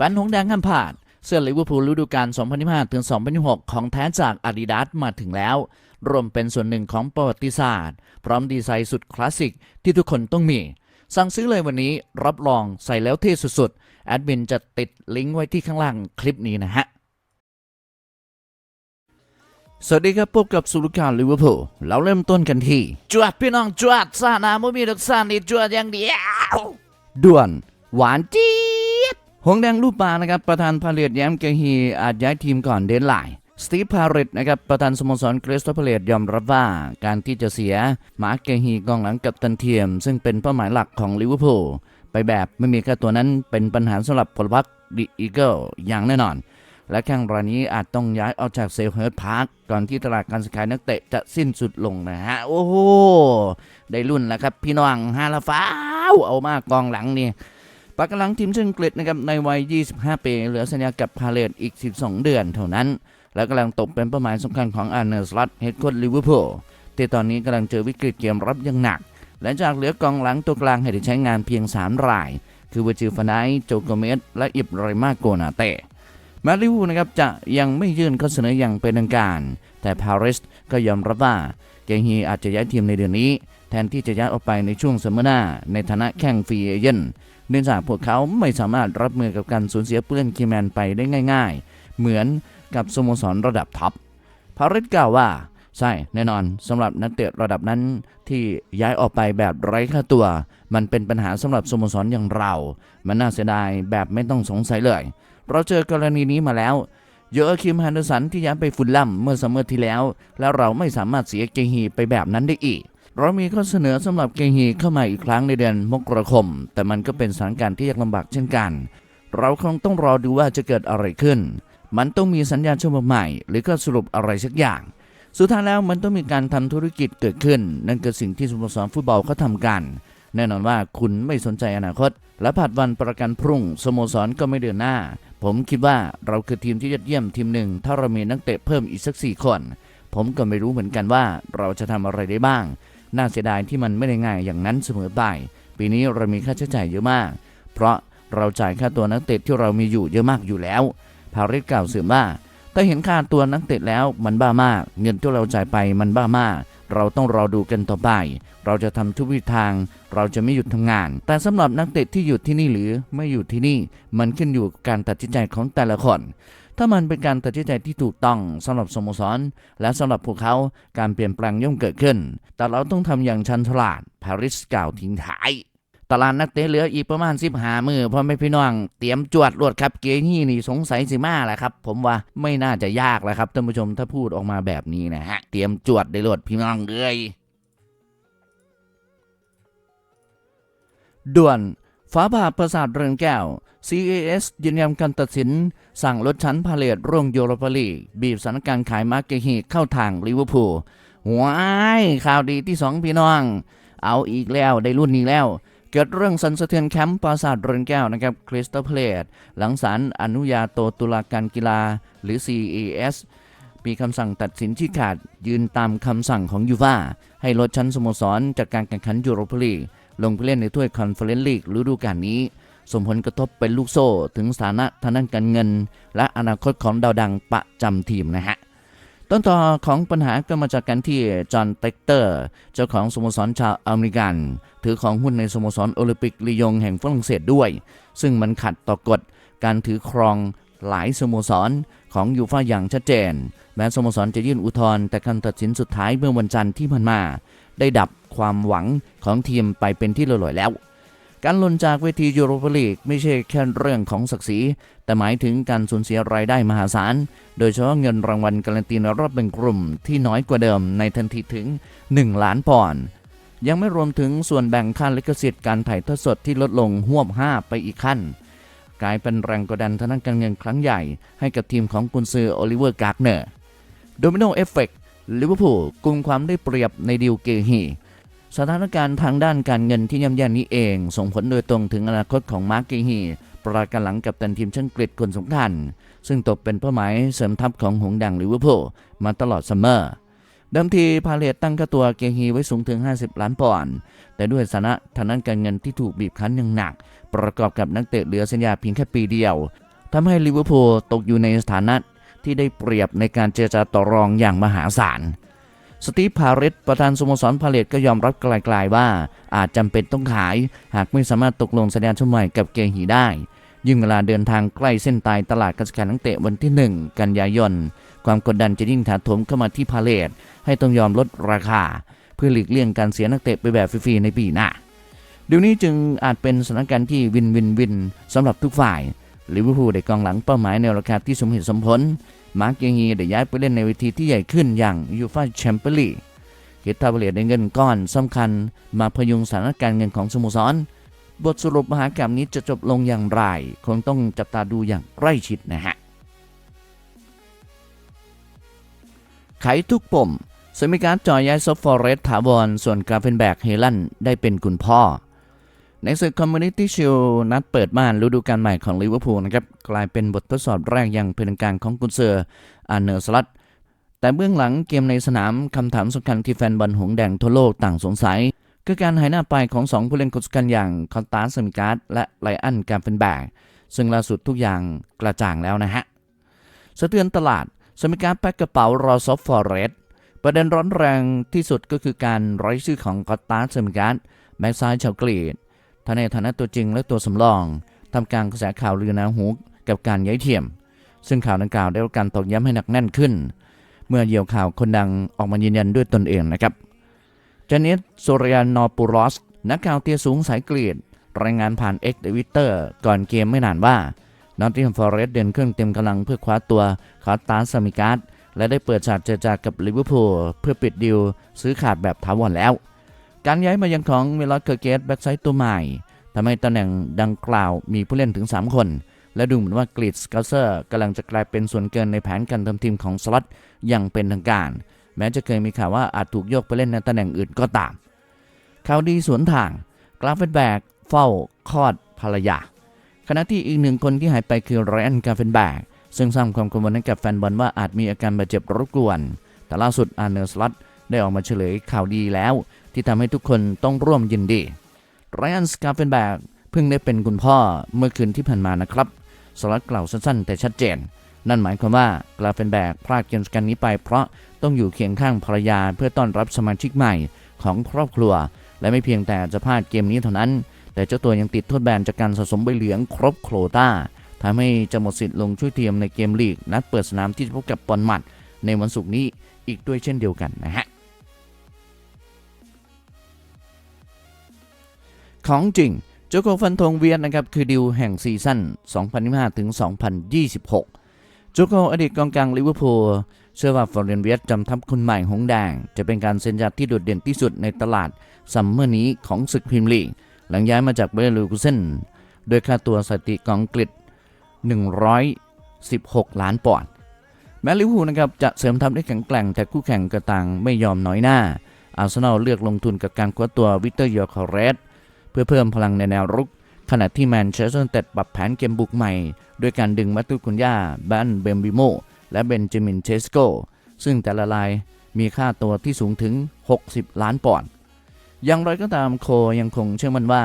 แฟนหงแดงห้ามพลาด เสื้อลิเวอร์พูลฤดูกาล 2025 ถึง 2026 ของแท้จาก Adidas มาถึงแล้ว รวมเป็นส่วนหนึ่งของประวัติศาสตร์ พร้อมดีไซน์สุดคลาสสิกที่ทุกคนต้องมี สั่งซื้อเลยวันนี้รับรองใส่แล้วเท่สุดๆ แอดมินจะติดลิงก์ไว้ที่ข้างล่างคลิปนี้นะฮะสวัสดีครับ พบกับสุรุการลิเวอร์พูลเราเริ่มต้นกันที่ จวดพี่น้องจวดซานาไม่มีดอกซานีจวดอย่างเดียวด่วน หวานจี๊ หงแดงรูปปลานะครับประธานพาเลตแย้มเกฮีอาจย้ายทีมก่อนเดนไลน์สตีฟพาเรตนะครับประธานสโมสรคริสตัลพาเลตยอมรับว่าการที่จะเสียมาร์กเกฮีกองหลังกับตันเทียม ซึ่งเป็นเป้าหมายหลักของลิเวอร์พูลไปแบบไม่มีค่าตัวนั้นเป็นปัญหาสำหรับพลพรรคดิอีเกิลอย่างแน่นอน และแข่งรายนี้อาจต้องย้ายออกจากเซลเฮิร์ตพาร์คก่อนที่ตลาดการซื้อขายนักเตะจะสิ้นสุดลงนะฮะ โอ้โหได้รุ่นแล้วครับพี่น้องฮาลาฟ้าเอามากกองหลังนี่ ปากกำลังทีมชาติอังกฤษนะครับในวัย 25 ปีเหลือสัญญากับพาเลตอีก 12 เดือนเท่านั้น และกำลังตกเป็นเป้าหมายสำคัญของอาร์เนอร์สลัตเฮดโค้ชลิเวอร์พูลที่ตอนนี้กำลังเจอวิกฤตเกมรับอย่างหนัก หลังจากเหลือกองหลังตัวกลางให้ได้ใช้งานเพียง 3 ราย คือวจิฟานายโจโกเมสและอิบรอิมาโกนาเตแมาลิวูนะครับจะยังไม่ยื่นข้อเสนออย่างเป็นทางการ แต่ปารีสก็ยอมรับว่าเกฮีอาจจะย้ายทีมในเดือนนี้ แทนที่จะย้ายออกไปในช่วงซัมเมอร์หน้าในฐานะแข่งฟรีเอเจนต์ เนื่องจากพวกเขาไม่สามารถรับมือกับการสูญเสียผู้เล่นคีแมนไปได้ง่าย ๆ เหมือนกับสโมสรระดับท็อปปารีสกล่าวว่าใช่แน่นอนสำหรับนักเตะระดับนั้นที่ย้ายออกไปแบบไร้ค่าตัว มันเป็นปัญหาสำหรับสโมสรอย่างเรา มันน่าเสียดายแบบไม่ต้องสงสัยเลย เราเจอกรณีนี้มาแล้วเยอะคิมฮันเดอร์สันที่ย้ายไปฟุลลัมเมื่อซัมเมอร์ที่แล้ว แล้วเราไม่สามารถเสียเกฮีไปแบบนั้นได้อีก เรามีข้อเสนอสำหรับเกงฮีเข้ามาอีกครั้งในเดือนมกราคม แต่มันก็เป็นสถานการณ์ที่ยากลำบากเช่นกัน เราคงต้องรอดูว่าจะเกิดอะไรขึ้น มันต้องมีสัญญาณฉบับใหม่ หรือก็สรุปอะไรสักอย่าง สุดท้ายแล้วมันต้องมีการทำธุรกิจเกิดขึ้น นั่นคือสิ่งที่สโมสรฟุตบอลเขาทำกัน แน่นอนว่าคุณไม่สนใจอนาคต และผัดวันประกันพรุ่งสโมสรก็ไม่เดินหน้า ผมคิดว่าเราคือทีมที่ยอดเยี่ยมทีมหนึ่งถ้าเรามีนักเตะเพิ่มอีกสักสี่คน ผมก็ไม่รู้เหมือนกันว่าเราจะทำอะไรได้บ้าง น่าเสียดายที่มันไม่ได้ง่ายอย่างนั้นเสมอไป ปีนี้เรามีค่าใช้จ่ายเยอะมาก เพราะเราจ่ายค่าตัวนักเตะที่เรามีอยู่เยอะมากอยู่แล้ว พาริสกล่าวเสริมว่าถ้าเห็นค่าตัวนักเตะแล้วมันบ้ามาก เงินที่เราจ่ายไปมันบ้ามาก เราต้องรอดูกันต่อไป เราจะทำทุกวิธีทาง เราจะไม่หยุดทำงาน แต่สำหรับนักเตะที่อยู่ที่นี่หรือไม่อยู่ที่นี่ มันขึ้นอยู่การตัดสินใจของแต่ละคน ถ้ามันเป็นการตัดสินใจที่ถูกต้องสำหรับสโมสร และสำหรับพวกเขาการเปลี่ยนแปลงย่อมเกิดขึ้น แต่เราต้องทำอย่างชันฉลาดปาริสกล่าวทิ้งท้ายตลาดนักเตะเหลืออีกประมาณสิบหามือพ่อแม่พี่น้อง เตรียมจวดรวดครับเกนี่นี่สงสัยสิมาแหละครับ ผมว่าไม่น่าจะยากแล้วครับท่านผู้ชมถ้าพูดออกมาแบบนี้นะฮะ เตรียมจวดได้รวดพี่น้องเอ้ยด่วน ฟ้าผ่าประสาทเรือนแก้ว CAS ยืนยันการตัดสิน สั่งลดชั้นพาเลตร่วงโยโรปาลีกบีบสถานการณ์ขายมาร์เกฮีเข้าทางลิเวอร์พูลว้ายข่าวดีที่สองพี่น้อง เอาอีกแล้วได้รุ่นนี้แล้ว เกิดเรื่องสันสะเทือนแคมป์ปราสาทเรือนแก้วนะครับคริสตัลเพลตหลังศาลอนุญาโตตุลาการกีฬาหรือ CAS มีคำสั่งตัดสินที่ขาดยืนตามคำสั่งของยูฟาให้ลดชั้นสโมสรจากการแข่งขันยูโรปาลีก ลงไปเล่นในถ้วยคอนเฟอเรนซ์ลีกฤดูกาลนี้ ส่งผลกระทบเป็นลูกโซ่ถึงสถานะทางด้านการเงิน และอนาคตของดาวดังประจำทีมนะฮะต้นต่อของปัญหาก็มาจากการที่จอห์นเต็กเตอร์ เจ้าของสโมสรชาวอเมริกัน ถือของหุ้นในสโมสรโอลิมปิกลียงแห่งฝรั่งเศสด้วย ซึ่งมันขัดต่อกฎการถือครองหลายสโมสรของยูฟ่าอย่างชัดเจน แม้สโมสรจะยื่นอุทธรณ์แต่คำตัดสินสุดท้ายเมื่อวันจันทร์ที่ผ่านมา ได้ดับความหวังของทีมไปเป็นที่เรียบร้อยแล้ว การหล่นจากเวทียูโรปาลีกไม่ใช่แค่เรื่องของศักดิ์ศรีแต่หมายถึงการสูญเสียรายได้มหาศาล โดยเฉพาะเงินรางวัลการันตีในรอบแบ่งกลุ่มที่น้อยกว่าเดิมในทันทีถึง 1 ล้านปอนด์ยังไม่รวมถึงส่วนแบ่งค่าลิขสิทธิ์การถ่ายทอดสดที่ลดลงหวบห้าไปอีกขั้น กลายเป็นแรงกดดันทางด้านการเงินครั้งใหญ่ ให้กับทีมของกุนซือโอลิเวอร์การ์เนอร์โดมิโนเอฟเฟกต์ ลิเวอร์พูลกุมความได้เปรียบในดิวเกฮีสถานการณ์ทางด้านการเงินที่ย่ำแย่นี้เอง ส่งผลโดยตรงถึงอนาคตของมาร์กเกฮีประการหลังกับตันทีมช่างกรีดคนสำคัญ ซึ่งตกเป็นเป้าหมายเสริมทัพของหงดังลิเวอร์พูลมาตลอดซัมเมอร์เดิมทีพาเลตตั้งค่าตัวเกฮีไว้สูงถึง 50 ล้านปอนด์แต่ด้วยสถานะทางด้านการเงินที่ถูกบีบคั้นอย่างหนัก ประกอบกับนักเตะเหลือสัญญาเพียงแค่ปีเดียวทำให้ลิเวอร์พูลตกอยู่ในสถานะ ที่ได้เปรียบในการเจรจาต่อรองอย่างมหาศาล สตีฟพาริสประธานสโมสรพาเลตก็ยอมรับไกลๆว่า อาจจำเป็นต้องขาย หากไม่สามารถตกลงสัญญาชุดใหม่กับเกฮีได้ ยิ่งเวลาเดินทางใกล้เส้นตายตลาดการซื้อขายนักเตะวันที่ 1 กันยายน ความกดดันจะยิ่งถาถมเข้ามาที่พาเลตให้ต้องยอมลดราคา เพื่อหลีกเลี่ยงการเสียนักเตะไปแบบฟรีๆในปีหน้าเดี๋ยวนี้จึงอาจเป็นสถานการณ์ที่วินวินวินสำหรับทุกฝ่าย ลิเวอร์พูลได้กองหลังเป้าหมายในราคาที่สมเหตุสมผล มาร์กเยฮีได้ย้ายไปเล่นในเวทีที่ใหญ่ขึ้นอย่างยูฟ่าแชมเปี้ยนลีกคิดทาเบเลียได้เงินก้อนสำคัญ มาพยุงสถานการณ์เงินของสโมสร บทสรุปมหากรรมนี้จะจบลงอย่างไร คงต้องจับตาดูอย่างใกล้ชิดนะฮะ ไขทุกปมสมิการจอยย้ายซอฟฟอร์เรสถาวร ส่วนกราเฟนแบกเฮลันได้เป็นคุณพ่อ ในศึกคอมมูนิตี้ชิลนัดเปิดบ้านฤดูกาลใหม่ของลิเวอร์พูลนะครับ กลายเป็นบททดสอบแรกอย่างเป็นทางการของกุนเซอร์อาร์เนอร์สลัดแต่เบื้องหลังเกมในสนามคำถามสำคัญที่แฟนบอลหงแดงทั่วโลกต่างสงสัย คือการหายหน้าไปของ 2 ผู้เล่นคนสำคัญอย่างคอนตาสมิการ์ดและไลอันการ์เฟนแบกซึ่งล่าสุดทุกอย่างกระจ่างแล้วนะฮะสะเทือนตลาดสมิการ์ดแพ็กกระเป๋ารอซอฟฟอร์เรสประเด็นร้อนแรงที่สุดก็คือการร้อยชื่อของคอนตาสมิการ์ดแบ็กซ้ายชาวกรีก ทั้งในฐานะตัวจริงและตัวสำรองทำกลารกระแสข่าวลือนาหูกับการย้ายเทียม ซึ่งข่าวดังกล่าวได้รับการตอกย้ำให้หนักแน่นขึ้น เมื่อเหยี่ยวข่าวคนดังออกมายืนยันด้วยตนเองนะครับจานิสโซเรียนอปูรอสนักข่าวเตี้ยสูงสายเกลีดรายงานผ่าน X ทวิตเตอร์ก่อนเกมไม่นานว่านอตติงแฮมฟอร์เรสเดินเครื่องเต็มกำลังเพื่อคว้าตัวคาร์ตาสมิการ์ดและได้เปิดฉากเจรจากับลิเวอร์พูลเพื่อปิดดีลซื้อขาดแบบถาวรแล้ว การย้ายมายังของเมลอสเคอร์เกตแบ็กไซต์ตัวใหม่ทำให้ตำแหน่งดังกล่าวมีผู้เล่นถึง 3 คน และดูเหมือนว่ากรีดสกาเซอร์กำลังจะกลายเป็นส่วนเกินในแผนการทำทีมของสล็อตอย่างเป็นทางการ แม้จะเคยมีข่าวว่าอาจถูกโยกไปเล่นในตำแหน่งอื่นก็ตามข่าวดีสวนทางกราฟเฟนแบกเฝ้าคลอดภรรยาขณะที่อีกหนึ่งคนที่หายไปคือไรอันกราฟเฟนแบกซึ่งสร้างความกังวลให้กับแฟนบอลว่าอาจมีอาการบาดเจ็บรบกวน แต่ล่าสุดอาร์เนอร์สลัตได้ออกมาเฉลยข่าวดีแล้ว ที่ทำให้ทุกคนต้องร่วมยินดีไรอันสกาเฟนแบกเพิ่งได้เป็นคุณพ่อเมื่อคืนที่ผ่านมานะครับสลัดกล่าวสั้นๆ แต่ชัดเจน นั่นหมายความว่ากราเฟนแบกพลาดเกมสกันนี้ไป เพราะต้องอยู่เคียงข้างภรรยาเพื่อต้อนรับสมาชิกใหม่ของครอบครัว และไม่เพียงแต่จะพลาดเกมนี้เท่านั้น แต่เจ้าตัวยังติดโทษแบนจากการสะสมใบเหลืองครบโควต้าทำให้จะหมดสิทธิ์ลงช่วยทีมในเกมลีกนัดเปิดสนามที่จะพบกับปอนมัดในวันศุกร์นี้อีกด้วยเช่นเดียวกันนะฮะ ของจริงโจโกฟันธงเวียดนะครับคือดิวแห่งซีซั่น 2025 ถึง 2026 โจโกอดีตกองกลางลิเวอร์พูลเชื่อว่าฟลอเรนเวียดจำทัพคนใหม่หงแดง จะเป็นการเซ็นยัดที่โดดเด่นที่สุดในตลาดซัมเมอร์นี้ของศึกพรีเมียร์ลีกหลังย้ายมาจากเบลลูกุเซนโดยค่าตัวสถิติของอังกฤษ 116 ล้านปอนด์แม้ลิเวอร์พูลนะครับจะเสริมทัพได้แข็งแกร่งแต่คู่แข่งก็ต่างไม่ยอมน้อยหน้าอาร์เซนอลเลือกลงทุนกับการคว้าตัววิกเตอร์ยอร์คอเรส พื่อเพิ่มพลังในแนวรุก ขณะที่แมนเชสเตอร์เต็ดปรับแผนเกมบุกใหม่ ด้วยการดึงมาตุคุนยาบันเบมบิโม และเบนจามินเชสโก ซึ่งแต่ละรายมีค่าตัวที่สูงถึง 60 ล้านปอนด์อย่างไรก็ตามโคยังคงเชื่อมั่นว่า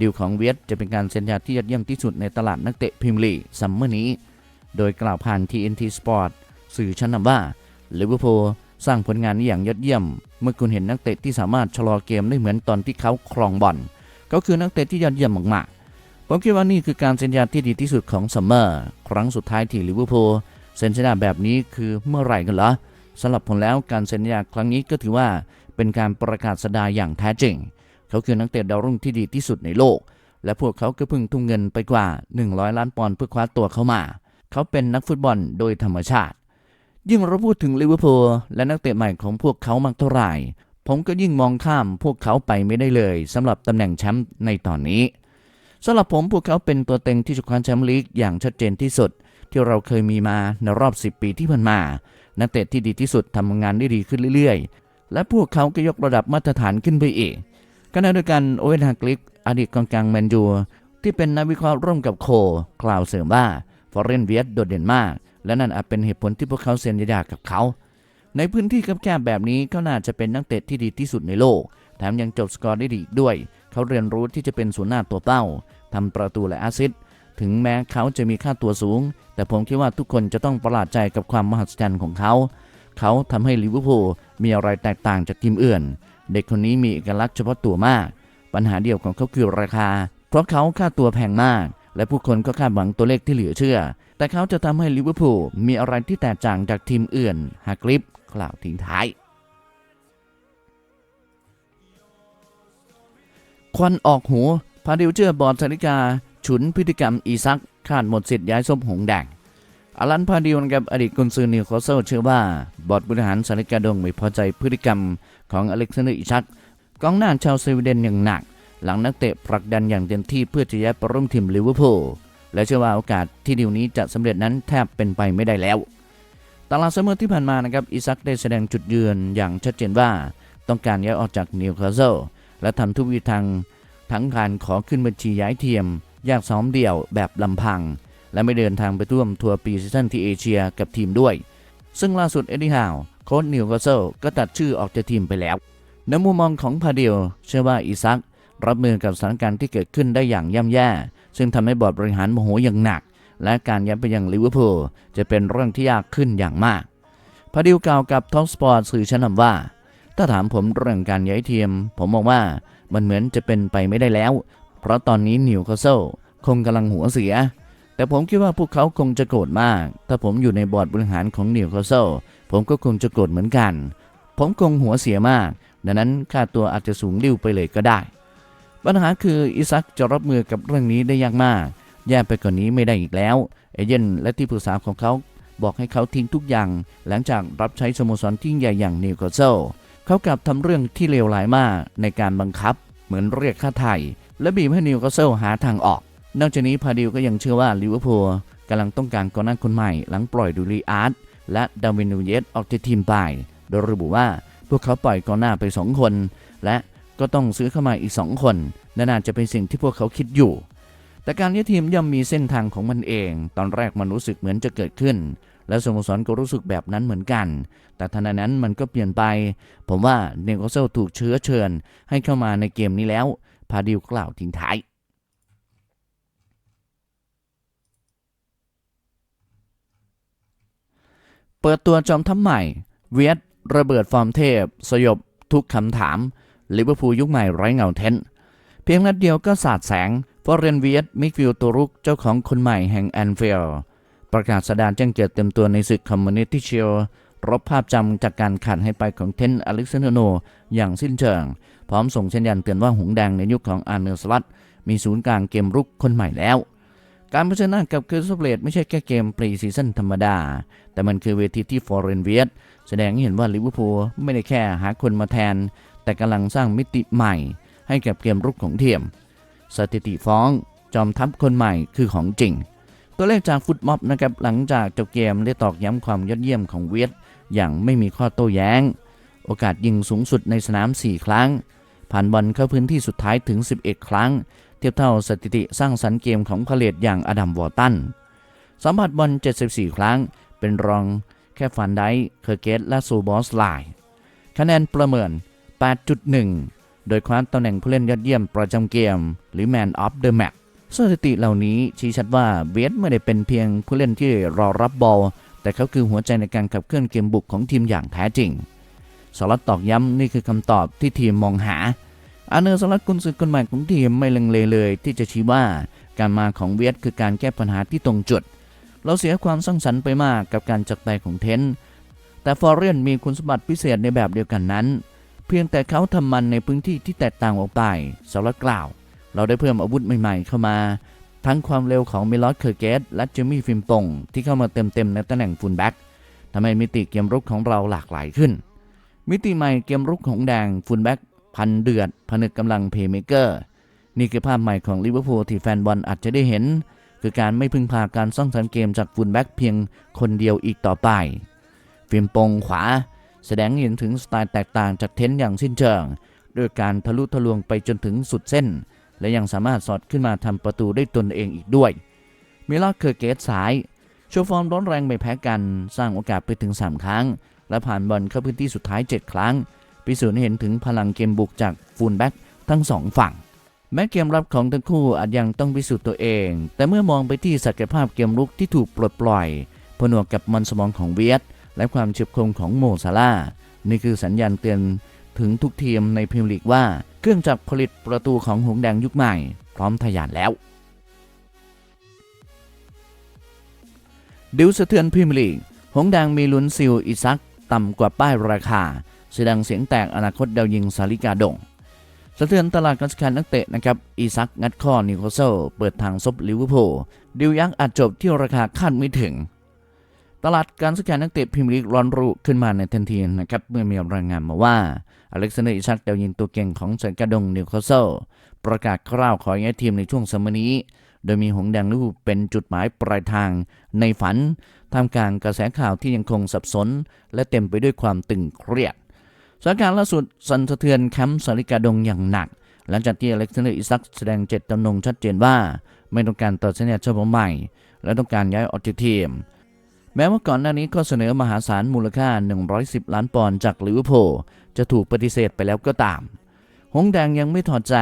ดีลของเวียดจะเป็นการเซ็นยาที่ยอดเยี่ยมที่สุดในตลาดนักเตะพรีเมียร์ลีซัมเมอร์นี้ โดยกล่าวผ่าน TNT Sport สื่อชั้นนำว่าลิเวอร์พูลสร้างผลงานนี้อย่างยอดเยี่ยม เมื่อคุณเห็นนักเตะที่สามารถชะลอเกมได้เหมือนตอนที่เขาครองบอล ก็คือนักเตะที่ยอดเยี่ยมมากๆ ผมคิดว่านี่คือการเซ็นสัญญาที่ดีที่สุดของซัมเมอร์ครั้งสุดท้ายที่ลิเวอร์พูลเซ็นสัญญาแบบนี้คือเมื่อไหร่กันเหรอสำหรับผมแล้วการเซ็นสัญญาครั้งนี้ก็ถือว่าเป็นการประกาศสดาอย่างแท้จริง เขาคือนักเตะดาวรุ่งที่ดีที่สุดในโลก และพวกเขาก็เพิ่งทุ่มเงินไปกว่า 100 ล้านปอนด์เพื่อคว้าตัวเขามา เขาเป็นนักฟุตบอลโดยธรรมชาติ ยิ่งเราพูดถึงลิเวอร์พูลและนักเตะใหม่ของพวกเขามากเท่าไหร่ ผมก็ยิ่งมองข้ามพวกเขาไปไม่ได้เลยสำหรับตำแหน่งแชมป์ในตอนนี้สำหรับผมพวกเขาเป็นตัวเต็งที่จะคว้าแชมป์ลีกอย่างชัดเจนที่สุด ที่เราเคยมีมาในรอบ 10 ปีที่ผ่านมา นักเตะที่ดีที่สุดทำงานได้ดีขึ้นเรื่อยๆ และพวกเขาก็ยกระดับมาตรฐานขึ้นไปอีกขณะเดียวกันโอเวนฮากลิกอดีตกองกลางแมนยูที่เป็นนักวิเคราะห์ร่วมกับโค กล่าวเสริมว่าฟอร์เรนเวียดโดดเด่นมาก และนั่นอาจเป็นเหตุผลที่พวกเขาเซ็นสัญญากับเขา ในพื้นที่แคบๆแบบนี้เขาน่าจะเป็นนักเตะที่ดีที่สุดในโลก แถมยังจบสกอร์ได้ดีอีกด้วย เขาเรียนรู้ที่จะเป็นศูนย์หน้าตัวเป้าทำประตูและแอสซิสต์ถึงแม้เขาจะมีค่าตัวสูง แต่ผมคิดว่าทุกคนจะต้องประหลาดใจกับความมหัศจรรย์ของเขา เขาทำให้ลิเวอร์พูลมีอะไรแตกต่างจากทีมอื่น เด็กคนนี้มีเอกลักษณ์เฉพาะตัวมาก ปัญหาเดียวของเขาคือราคา เพราะเขาค่าตัวแพงมาก และผู้คนก็คาดหวังตัวเลขที่เหลือเชื่อ แต่เขาจะทำให้ลิเวอร์พูลมีอะไรที่แตกต่างจากทีมอื่นฮากลิฟ กล่าวทิ้งท้าย ควันออกหู พาดิวเจอร์บอร์ดสาริกา ฉุนพฤติกรรมอีซักขาดหมดสิทธิ์ย้ายส้มหงแดงอลันพาดิวนะครับอดีตกุนซือนิวคาสเซิลเชื่อว่า บอร์ดบริหารสาริกาดงไม่พอใจพฤติกรรมของอเล็กซานเดอร์อีซักกองหน้าชาวสวีเดนอย่างหนัก หลังนักเตะผลักดันอย่างเต็มที่เพื่อจะย้ายไปร่วมทีมลิเวอร์พูลและเชื่อว่าโอกาสที่ดีลนี้จะสำเร็จนั้นแทบเป็นไปไม่ได้แล้ว ตลาดเสมอที่ผ่านมานะครับอีซักได้แสดงจุดยืนอย่างชัดเจนว่า ต้องการย้ายออกจากนิวคาสเซิลและทำทุกวิธีทางทั้งการขอขึ้นบัญชีย้ายเทียมอยากซ้อมเดี่ยวแบบลำพัง และไม่เดินทางไปร่วมทัวร์ปีซีซั่นที่เอเชียกับทีมด้วย ซึ่งล่าสุดเอ็ดดี้ฮาวโค้ชนิวคาสเซิลก็ตัดชื่อออกจากทีมไปแล้วในมุมมองของพาเดียวเชื่อว่าอีซักรับมือกับสถานการณ์ที่เกิดขึ้นได้อย่างย่ำแย่ ซึ่งทำให้บอร์ดบริหารโมโหอย่างหนัก และการย้ายไปยังลิเวอร์พูลจะเป็นเรื่องที่ยากขึ้นอย่างมากพาดิวกล่าวกับท็อปสปอร์ตสื่อชั้นนำว่า ถ้าถามผมเรื่องการย้ายทีม ผมมองว่ามันเหมือนจะเป็นไปไม่ได้แล้ว เพราะตอนนี้นิวคาสเซิลคงกำลังหัวเสีย แต่ผมคิดว่าพวกเขาคงจะโกรธมาก ถ้าผมอยู่ในบอร์ดบริหารของนิวคาสเซิลผมก็คงจะโกรธเหมือนกัน ผมคงหัวเสียมาก ดังนั้นค่าตัวอาจจะสูงริ้วไปเลยก็ได้ ปัญหาคืออิซักจะรับมือกับเรื่องนี้ได้ยากมาก แย่ไปกว่านนี้ไม่ได้อีกแล้ว เอเย่นและที่ปรึกษาของเขาบอกให้เขาทิ้งทุกอย่าง หลังจากรับใช้สโมสรที่ยิ่งใหญ่อย่างนิวคาสเซิลเขากลับทำเรื่องที่เลวร้ายมากในการบังคับ เหมือนเรียกค่าไถ่และบีบให้นิวคาสเซิลหาทางออก นอกจากนี้พาดิวก็ยังเชื่อว่าลิเวอร์พูลกำลังต้องการกองหน้าคนใหม่ หลังปล่อยดูรีอาร์ตและดาวินนูเยสออกจากทีมไป โดยระบุว่าพวกเขาปล่อยกองหน้าไป 2 คน และก็ต้องซื้อเข้ามาอีก 2 คนน่าจะเป็นสิ่งที่พวกเขาคิดอยู่ แต่การย้ายทีมย่อมมีเส้นทางของมันเอง ตอนแรกมันรู้สึกเหมือนจะเกิดขึ้น และสโมสรก็รู้สึกแบบนั้นเหมือนกัน แต่ทันใดนั้นมันก็เปลี่ยนไป ผมว่าเนโกเซลถูกเชื้อเชิญ ให้เข้ามาในเกมนี้แล้ว พาดิวกล่าวทิ้งท้ายเปิดตัวจอมทัพใหม่ เวียดระเบิดฟอร์มเทพ สยบทุกคำถามลิเวอร์พูลยุคใหม่ไร้เงาเทนเพียงนัดเดียวก็สาดแสง ฟอร์เรนเวียดมิกฟิลตัวรุกเจ้าของคนใหม่แห่งแอนฟิลประกาศสดานแจ้งเกิดเต็มตัวในศึกคอมมูนิตี้เชียลรบภาพจำจากการขาดให้ไปของเทนอเล็กซานเดโน อย่างสิ้นเชิง พร้อมส่งสัญญาณเตือนว่าหงแดงในยุคของอาร์เนอร์สลัตมีศูนย์กลางเกมรุกคนใหม่แล้ว การเผชิญหน้ากับคริสตัลเลตไม่ใช่แค่เกมปรีซีซั่นธรรมดา แต่มันคือเวทีที่ฟอร์เรนเวียดแสดงให้เห็นว่าลิเวอร์พูลไม่ได้แค่หาคนมาแทน แต่กำลังสร้างมิติใหม่ ให้กับเกมรุกของทีม สถิติฟ้อง จอมทัพคนใหม่คือของจริง ตัวเลขจากฟุตม็อบนะครับหลังจากจบเกมได้ตอกย้ำความยอดเยี่ยมของเวียดอย่างไม่มีข้อโต้แย้ง โอกาสยิงสูงสุดในสนาม 4 ครั้ง ผ่านบอลเข้าพื้นที่สุดท้ายถึง 11 ครั้ง เทียบเท่าสถิติสร้างสรรค์เกมของพาเลตอย่างอดัมวอร์ตันสัมผัสบอล 74 ครั้ง เป็นรองแค่ฟันไดค์เคอร์เกตและซูบอสไลน์คะแนนประเมิน 8.1 โดยคว้าตำแหน่งผู้เล่นยอดเยี่ยมประจำเกม หรือ Man of the Match สถิติเหล่านี้ชี้ชัดว่าเบสไม่ได้เป็นเพียงผู้เล่นที่รอรับบอล แต่เขาคือหัวใจในการขับเคลื่อนเกมบุกของทีมอย่างแท้จริงสลัดตอกย้ำนี่คือคำตอบที่ทีมมองหา อาเนอร์สลัดกุนซือคนใหม่ของทีมไม่ลังเลเลยที่จะชี้ว่าการมาของเวียดคือการแก้ปัญหาที่ตรงจุด เราเสียความสร้างสรรค์ไปมากกับการจักไปของเทนต์แต่ฟอร์เรนมีคุณสมบัติพิเศษในแบบเดียวกันนั้น พียงแต่เขาทำมันในพื้นที่ที่แตกต่างออกไปสลัดกล่าว เราได้เพิ่มอาวุธใหม่ๆ เข้ามา ทั้งความเร็วของเมลอสเคอร์เกตและเจมี่ฟิมปงที่เข้ามาเต็มๆในตำแหน่งฟูลแบ็กทำให้มิติเกมรุกของเราหลากหลายขึ้น มิติใหม่เกมรุกของแดงฟูลแบ็กพันเดือด ผนึกกำลังเพย์เมเกอร์นี่คือภาพใหม่ของลิเวอร์พูลที่แฟนบอลอาจจะได้เห็น คือการไม่พึ่งพาการสร้างสรรค์เกมจากฟูลแบ็กเพียงคนเดียวอีกต่อไปฟิมปงขวา แสดงเห็นถึงสไตล์แตกต่างจากเทนต์อย่างสิ้นเชิงด้วยการทะลุทะลวงไปจนถึงสุดเส้น และยังสามารถสอดขึ้นมาทำประตูได้ตนเองอีกด้วยมิลาเคอร์เกตสายโชว์ฟอร์มร้อนแรงไม่แพ้กันสร้างโอกาสไปถึง 3 ครั้ง และผ่านบอลเข้าพื้นที่สุดท้าย 7 ครั้ง พิสูจน์เห็นถึงพลังเกมบุกจากฟูลแบ็กทั้งสองฝั่ง แม้เกมรับของทั้งคู่อาจยังต้องพิสูจน์ตัวเอง แต่เมื่อมองไปที่ศักยภาพเกมรุกที่ถูกปลดปล่อย ผนวกกับมันสมองของเวียด และความเฉียบคมของโมซาลานี่คือสัญญาณเตือนถึงทุกทีมในพรีเมียร์ลีกว่า เครื่องจักรผลิตประตูของหงแดงยุคใหม่ พร้อมทะยานแล้ว ดิวสะเทือนพรีเมียร์ลีกหงแดงมีลุ้นซิลอิซักต่ำกว่าป้ายราคาแสดงเสียงแตกอนาคตดาวยิงซาลิกาดงสะเทือนตลาดการซื้อขายนักเตะนะครับอิซักงัดข้อนิวคาสเซลเปิดทางซบลิเวอร์พูลดิวยักษ์อาจจบที่ราคาคาดไม่ถึง ตลาดการซื้อขายนักเตะพรีเมียร์ลีกร้อนรุ่ขึ้นมาในทันทีนะครับเมื่อมีรายงานมาว่าอเล็กซานเดอร์อิซักดายิงตัวเก่งของซาลิกาดงนิวคาสเซิลประกาศคร่าวขอย้ายทีมในช่วงซัมมอร์นี้ โดยมีหงแดงลิเวอร์พูลเป็นจุดหมายปลายทางในฝันท่ามกลางกระแสข่าวที่ยังคงสับสน และเต็มไปด้วยความตึงเครียดสถานการณ์ล่าสุดสั่นสะเทือนแคมป์สาริกาดงอย่างหนัก หลังจากที่อเล็กซานเดอร์อิซักแสดงเจตจำนงชัดเจนว่า ไม่ต้องการต่อสัญญาเฉพาะใหม่ และต้องการย้ายออกจากทีม แม้ว่าก่อนหน้านี้ก็เสนอมหาศาลมูลค่า 110 ล้านปอนด์จากลิเวอร์พูลจะถูกปฏิเสธไปแล้วก็ตาม หงแดงยังไม่ถอดใจ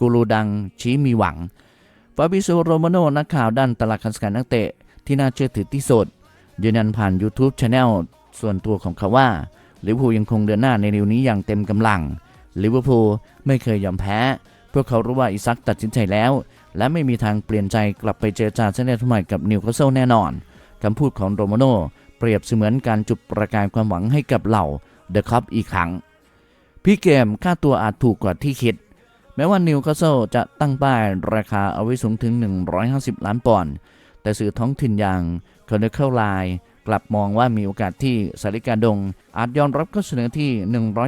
กูรูดังชี้มีหวัง ฟาบิโซโรมาโนนักข่าวด้านตลาดการซื้อขายนักเตะ ที่น่าเชื่อถือที่สุดยืนยันผ่าน YouTube Channel ส่วนตัวของเขาว่าลิเวอร์พูลยังคงเดินหน้าในเร็วนี้อย่างเต็มกำลังลิเวอร์พูลไม่เคยยอมแพ้ พวกเขารู้ว่าอิซักตัดสินใจแล้ว และไม่มีทางเปลี่ยนใจกลับไปเจรจาเส้นแนใหม่กับนิวคาสเซิลแน่นอน คำพูดของโรมาโนเปรียบเสมือนการจุดประกายความหวังให้กับเหล่าเดอะคัพอีกครั้ง พี่เกมค่าตัวอาจถูกกว่าที่คิด แม้ว่านิวคาสเซิลจะตั้งป้ายราคาเอาไว้สูงถึง 150 ล้านปอนด์แต่สื่อท้องถิ่นอย่างคอนเนอร์ไลน์กลับมองว่ามีโอกาสที่สาริกาดง อาจยอมรับข้อเสนอที่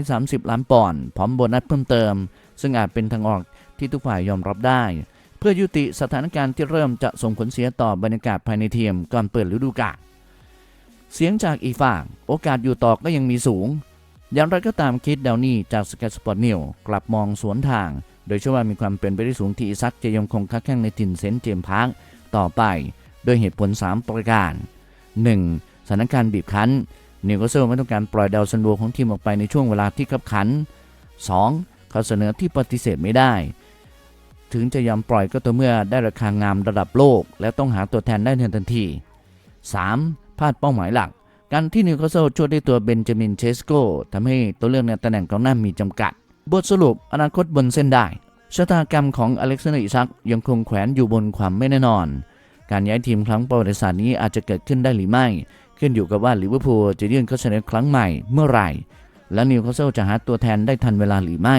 130 ล้านปอนด์พร้อมโบนัสเพิ่มเติม ซึ่งอาจเป็นทางออกที่ทุกฝ่ายยอมรับได้ พื่อยุติสถานการณ์ที่เริ่มจะส่งผลเสียต่อบรรยากาศภายในทีมก่อนเปิดฤดูกาลเสียงจากอีกฝั่งโอกาสอยู่ต่อก็ยังมีสูง อย่างไรก็ตามคิดดาวนี่จากสก y สปอร์ตนิวกลับมองสวนทาง โดยเชื่อว่ามีความเป็นไปได้สูงที่อิซักจะยังคงค้าแข่งในถิ่นเซนต์เจมส์พาร์คต่อไป โดยเหตุผล 3 ประการ 1. สถานการณ์บีบคั้นนิวคาสเซิลไม่ต้องการปล่อยดาวซันโวของทีมออกไปในช่วงเวลาที่ขับขัน 2. เขาเสนอที่ปฏิเสธไม่ได้ ถึงจะยอมปล่อยก็ต่อเมื่อได้ราคางามระดับโลก และต้องหาตัวแทนได้ในทันที 3. พลาดเป้าหมายหลัก การที่นิวคาสเซิลช่วยได้ตัวเบนจามินเชสโกทำให้ตัวเลือกในตำแหน่งกองหน้ามีจำกัด บทสรุปอนาคตบนเส้นได้ชะตากรรมของอเล็กซานเดอร์อิซักยังคงแขวนอยู่บนความไม่แน่นอน การย้ายทีมครั้งประวัติศาสตร์นี้อาจจะเกิดขึ้นได้หรือไม่ ขึ้นอยู่กับว่าลิเวอร์พูลจะยื่นข้อเสนอครั้งใหม่เมื่อไหร่ และนิวคาสเซิลจะหาตัวแทนได้ทันเวลาหรือไม่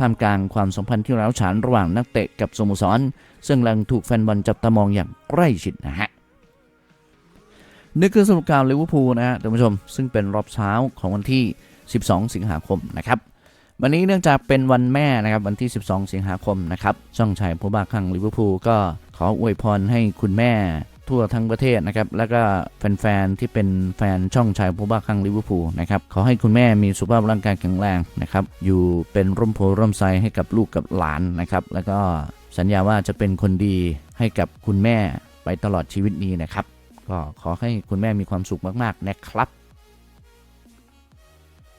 ท่ามกลางความสัมพันธ์ที่ร้าวฉานระหว่างนักเตะกับสโมสร ซึ่งกำลังถูกแฟนบอลจับตามองอย่างใกล้ชิดนะฮะนี่คือสรุปการลิเวอร์พูลนะฮะท่านผู้ชม ซึ่งเป็นรอบเช้าของวันที่ 12 สิงหาคมนะครับวันนี้เนื่องจากเป็นวันแม่นะครับวันที่ 12 สิงหาคมนะครับช่องชายผู้บ้าคลั่งลิเวอร์พูลก็ขออวยพรให้คุณแม่ ทั่วทั้งประเทศนะครับ แล้วก็แฟนๆที่เป็นแฟนช่องชายผู้บ้าคลั่งลิเวอร์พูลนะครับขอให้คุณแม่มีสุขภาพร่างกายแข็งแรงนะครับ อยู่เป็นร่มโพร่มไทรให้กับลูกกับหลานนะครับ แล้วก็สัญญาว่าจะเป็นคนดีให้กับคุณแม่ไปตลอดชีวิตนี้นะครับ ก็ขอให้คุณแม่มีความสุขมากๆนะครับ